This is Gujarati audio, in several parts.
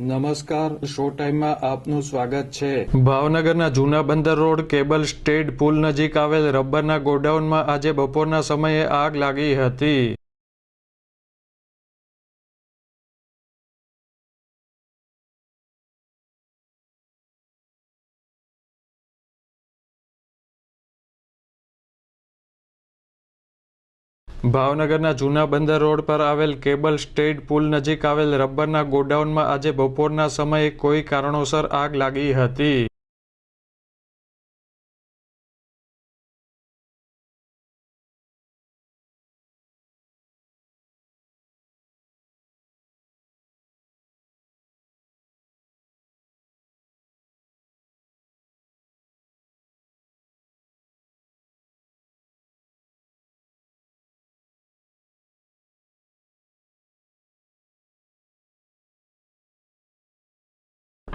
નમસ્કાર, શો ટાઈમમાં આપનું સ્વાગત છે. ભાવનગરના જૂના બંદર રોડ કેબલ સ્ટેડ પુલ નજીક આવેલ રબરના ગોડાઉનમાં આજે બપોરના સમયે આગ લાગી હતી. ભાવનગરના જૂના બંદર રોડ પર આવેલ કેબલ સ્ટેડ પુલ નજીક આવેલ રબરના ગોડાઉનમાં આજે બપોરના સમયે કોઈ કારણોસર આગ લાગી હતી.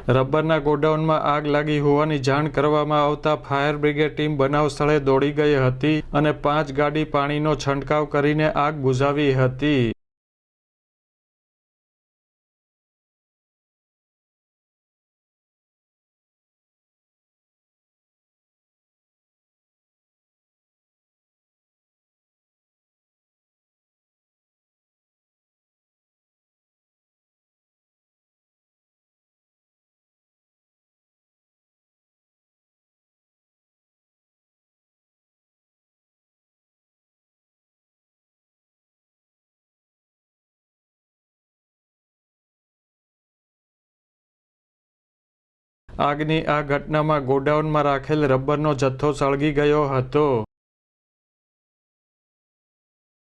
રબરના ગોડાઉનમાં આગ લાગી હોવાની જાણ કરવામાં આવતા ફાયર બ્રિગેડ ટીમ બનાવ સ્થળે દોડી ગઈ હતી અને પાંચ ગાડી પાણીનો છંટકાવ કરીને આગ બુઝાવી હતી. આગની આ ઘટનામાં ગોડાઉનમાં રાખેલ રબરનો જથ્થો સળગી ગયો હતો.